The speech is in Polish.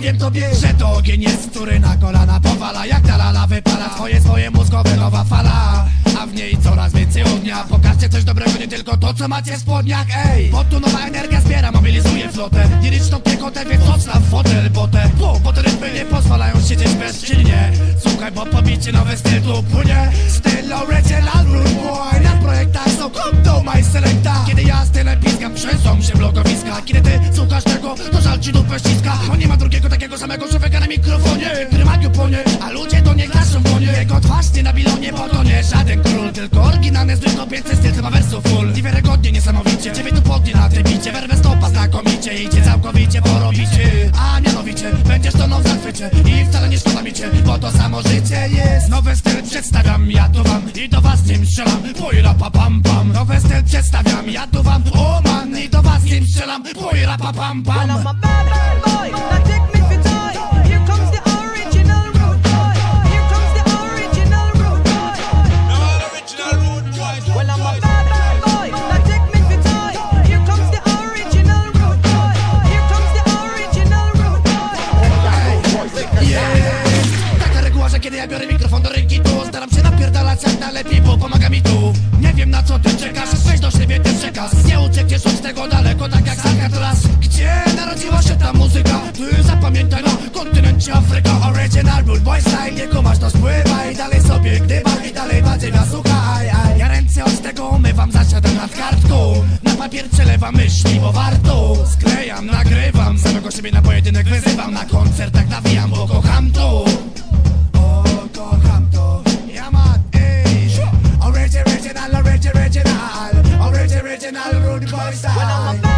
Powiem tobie, że to ogień jest, który na kolana powala. Jak ta lala wypala twoje, swoje mózgowe nowa fala. A w niej coraz więcej ognia. Pokażcie coś dobrego, nie tylko to co macie w spodniach Ej, bo tu nowa energia zbiera, mobilizuje flotę. Liryczną piechotę, więc odstaw fotel, bo te Bo, bo te rytmy nie pozwalają siedzieć bezczynnie. Słuchaj, bo pobicie nowy styl tu płynie. Styl original rude boy Na projektach są come do my selecta Jego twarz nie na bilonie, bo to nie żaden król Tylko oryginalny zwykły kobiety styl, co ma wersów full. Niewiarygodnie, niesamowicie, ciebie tu podnie na tym bicie Werwę stopa znakomicie, idzie całkowicie porobicie A mianowicie, będziesz to w zachwycie. I wcale nie szkoda mi cię, bo to samo życie jest. Nowy styl przedstawiam, ja tu wam I do was nim strzelam, pojra pa pam pam. Nowy styl przedstawiam, ja tu wam O man, i do was nim strzelam, pojra pa pam pam najlepiej, bo pomaga mi tu. Nie wiem na co ty czekasz, weź do siebie ten przekaz Nie uciekniesz od tego daleko, tak jak Alcatraz Gdzie narodziła się ta muzyka? Ty zapamiętaj na kontynencie Afryka. Original Rude Boy Style, nie kumasz to spływaj. Dalej sobie gdybaj, dalej badziewa słuchaj aj. Ja ręce od tego umywam, zasiadam nad kartką. Na papier przelewam myśli, bo warto. Sklejam, nagrywam, samego siebie na pojedynek wyzywam. Na koncertach nawijam, bo kocham to road the boys side. When I'm a